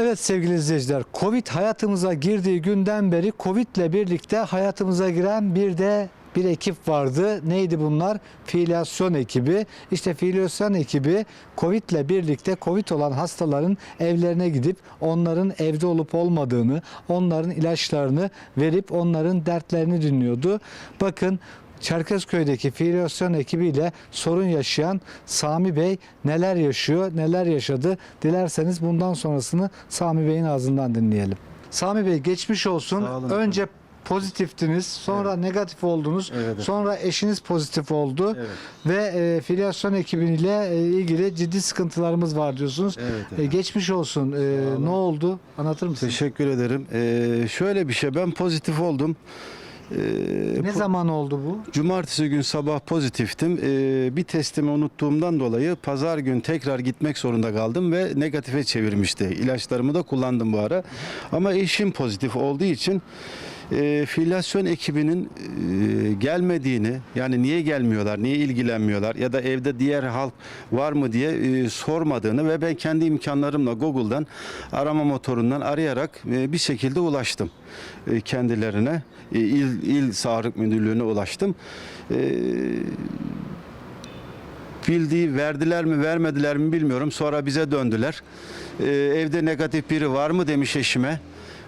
Evet sevgili izleyiciler, Covid hayatımıza girdiği günden beri Covid ile birlikte hayatımıza giren bir de bir ekip vardı. Neydi bunlar? Filyasyon ekibi. İşte filyasyon ekibi Covid ile birlikte Covid olan hastaların evlerine gidip onların evde olup olmadığını, onların ilaçlarını verip onların dertlerini dinliyordu. Bakın Çerkezköy'deki filyasyon ekibiyle sorun yaşayan Sami Bey neler yaşıyor, neler yaşadı? Dilerseniz bundan sonrasını Sami Bey'in ağzından dinleyelim. Sami Bey geçmiş olsun. Olun Önce pozitiftiniz, sonra negatif oldunuz, Evet. sonra eşiniz pozitif oldu Evet. ve e, filyasyon ekibiyle e, ilgili ciddi sıkıntılarımız var diyorsunuz. Evet, E, evet. geçmiş olsun. E, ne oldu? Anlatır mısınız? Teşekkür ederim. Ee, şöyle bir şey ben pozitif oldum. Ee, Ne zaman oldu bu? Cumartesi gün sabah pozitiftim. Ee, bir testimi unuttuğumdan dolayı pazar gün tekrar gitmek zorunda kaldım ve negatife çevirmişti. İlaçlarımı da kullandım bu ara. Ama eşim pozitif olduğu için e, filyasyon ekibinin e, gelmediğini yani niye gelmiyorlar, niye ilgilenmiyorlar ya da evde diğer halk var mı diye e, sormadığını ve ben kendi imkanlarımla Google'dan arama motorundan arayarak e, bir şekilde ulaştım e, kendilerine. E, il, il Sağlık Müdürlüğü'ne ulaştım. E, bildiği verdiler mi vermediler mi bilmiyorum. Sonra bize döndüler. Ee, evde negatif biri var mı demiş eşime.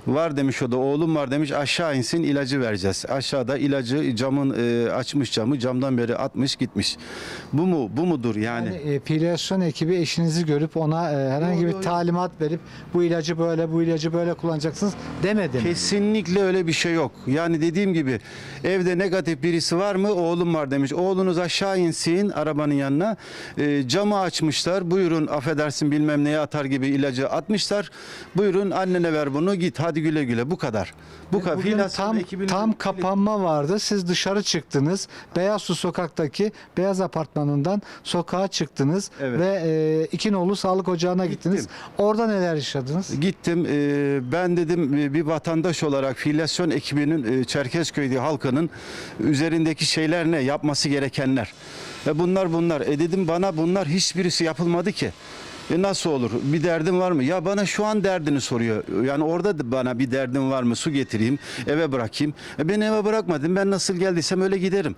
Var demiş o da oğlum var demiş aşağı insin ilacı vereceğiz. Aşağıda ilacı camın e, açmış camı camdan beri atmış gitmiş. Bu mu bu mudur yani? Yani e, filyasyon ekibi eşinizi görüp ona e, herhangi bir talimat verip bu ilacı böyle bu ilacı böyle kullanacaksınız demedi mi? Kesinlikle öyle bir şey yok. Yani dediğim gibi evde negatif birisi var mı? Oğlum var demiş. Oğlunuz aşağı insin arabanın yanına. E, camı açmışlar. Buyurun affedersin bilmem neye atar gibi ilacı atmışlar. Buyurun annene ver bunu git hadi güle güle bu kadar. Bu kadar. Filyasyon tam tam kapanma vardı. Siz dışarı çıktınız. Beyaz Su sokaktaki Beyaz Apartmanı'ndan sokağa çıktınız Evet. ve e, iki nolu sağlık ocağına gittiniz. Orada neler yaşadınız? Gittim e, ben dedim e, bir vatandaş olarak filyasyon ekibinin e, Çerkezköy halkının üzerindeki şeyler ne yapması gerekenler. E, bunlar bunlar. E dedim bana bunlar hiçbirisi yapılmadı ki. E nasıl olur? Bir derdin var mı? Ya bana şu an derdini soruyor. Yani orada da bana bir derdin var mı? Su getireyim, eve bırakayım. E beni eve bırakmadın. Ben nasıl geldiysem öyle giderim.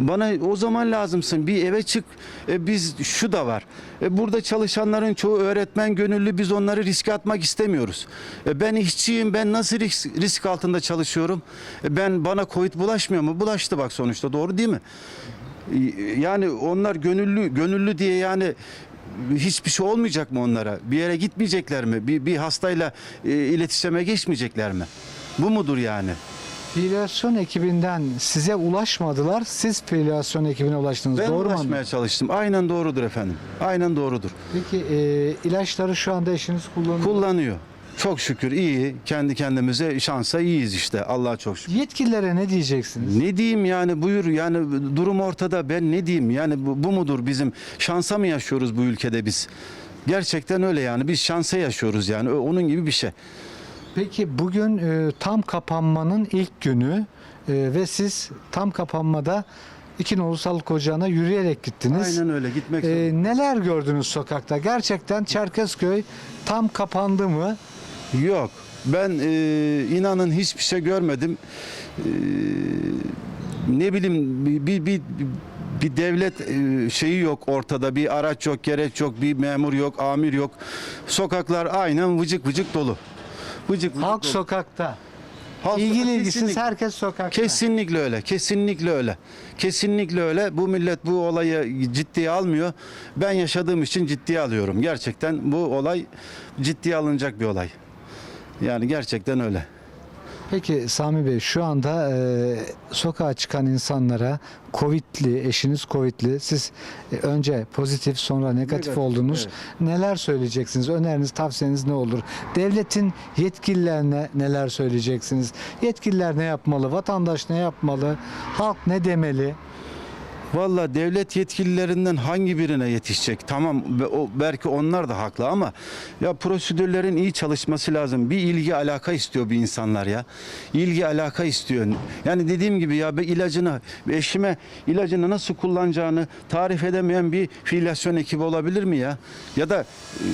Bana o zaman lazımsın. Bir eve çık. E biz şu da var. E burada çalışanların çoğu öğretmen gönüllü. Biz onları riske atmak istemiyoruz. E ben işçiyim. Ben nasıl risk, risk altında çalışıyorum? E ben bana Covid bulaşmıyor mu? Bulaştı bak sonuçta. Doğru değil mi? Yani onlar gönüllü gönüllü diye yani hiçbir şey olmayacak mı onlara? Bir yere gitmeyecekler mi? Bir, bir hastayla e, iletişime geçmeyecekler mi? Bu mudur yani? Filyasyon ekibinden size ulaşmadılar. Siz filyasyon ekibine ulaştınız. Ben Doğru mu? ulaşmaya anladım? çalıştım. Aynen doğrudur efendim. Aynen doğrudur. Peki e, ilaçları şu anda eşiniz kullanıyor. Kullanıyor. Çok şükür iyi. Kendi kendimize şansa iyiyiz işte. Allah'a çok şükür. Yetkililere ne diyeceksiniz? Ne diyeyim yani buyur yani durum ortada. Ben ne diyeyim yani bu, bu mudur bizim şansa mı yaşıyoruz bu ülkede biz? Gerçekten öyle yani biz şansa yaşıyoruz yani Ö- onun gibi bir şey. Peki bugün e, tam kapanmanın ilk günü e, ve siz tam kapanmada iki nolu sağlık ocağına yürüyerek gittiniz. Aynen öyle gitmek E, zorunda. neler gördünüz sokakta? Gerçekten Çerkezköy tam kapandı mı? Yok. Ben e, inanın hiçbir şey görmedim. E, ne bileyim bir, bir, bir, bir devlet e, şeyi yok ortada. Bir araç yok, gereç yok, bir memur yok, amir yok. Sokaklar aynen vıcık vıcık dolu. Vıcık vıcık Halk dolu. sokakta. Halk İlgili ilgisiz herkes sokakta. Kesinlikle öyle. Kesinlikle öyle. Kesinlikle öyle. Bu millet bu olayı ciddiye almıyor. Ben yaşadığım için ciddiye alıyorum. Gerçekten bu olay ciddiye alınacak bir olay. Yani gerçekten öyle. Peki Sami Bey şu anda e, sokağa çıkan insanlara Covid'li, eşiniz Covid'li, siz e, önce pozitif sonra negatif, Negatif, oldunuz. evet. Neler söyleyeceksiniz? Öneriniz, tavsiyeniz ne olur? Devletin yetkililerine neler söyleyeceksiniz? Yetkililer ne yapmalı? Vatandaş ne yapmalı? Halk ne demeli? Valla devlet yetkililerinden hangi birine yetişecek? Tamam o belki onlar da haklı ama ya prosedürlerin iyi çalışması lazım. Bir ilgi alaka istiyor bir insanlar ya. İlgi alaka istiyor. Yani dediğim gibi ya bir ilacını eşime ilacını nasıl kullanacağını tarif edemeyen bir filyasyon ekibi olabilir mi ya? Ya da e,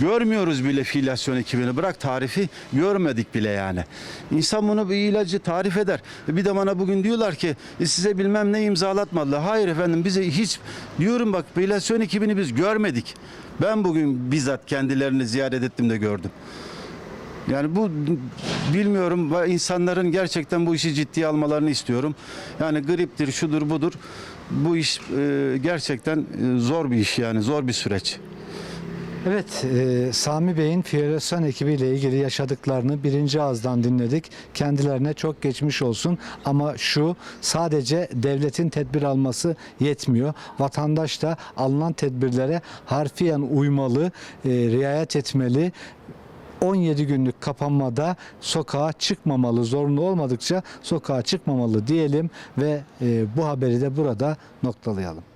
görmüyoruz bile filyasyon ekibini. Bırak tarifi görmedik bile yani. İnsan bunu bir ilacı tarif eder. Bir de bana bugün diyorlar ki "E, size bilmem ne imzalatmadılar. Hayır efendim bize hiç diyorum bak filyasyon ekibini biz görmedik. Ben bugün bizzat kendilerini ziyaret ettim de gördüm. Yani bu bilmiyorum insanların gerçekten bu işi ciddiye almalarını istiyorum. Yani griptir, şudur budur. Bu iş e, gerçekten e, zor bir iş yani zor bir süreç. Evet, e, Sami Bey'in Filyasyon ekibiyle ilgili yaşadıklarını birinci ağızdan dinledik. Kendilerine çok geçmiş olsun ama şu sadece devletin tedbir alması yetmiyor. Vatandaş da alınan tedbirlere harfiyen uymalı, e, riayet etmeli. 17 günlük kapanmada sokağa çıkmamalı, zorunlu olmadıkça sokağa çıkmamalı diyelim ve e, bu haberi de burada noktalayalım.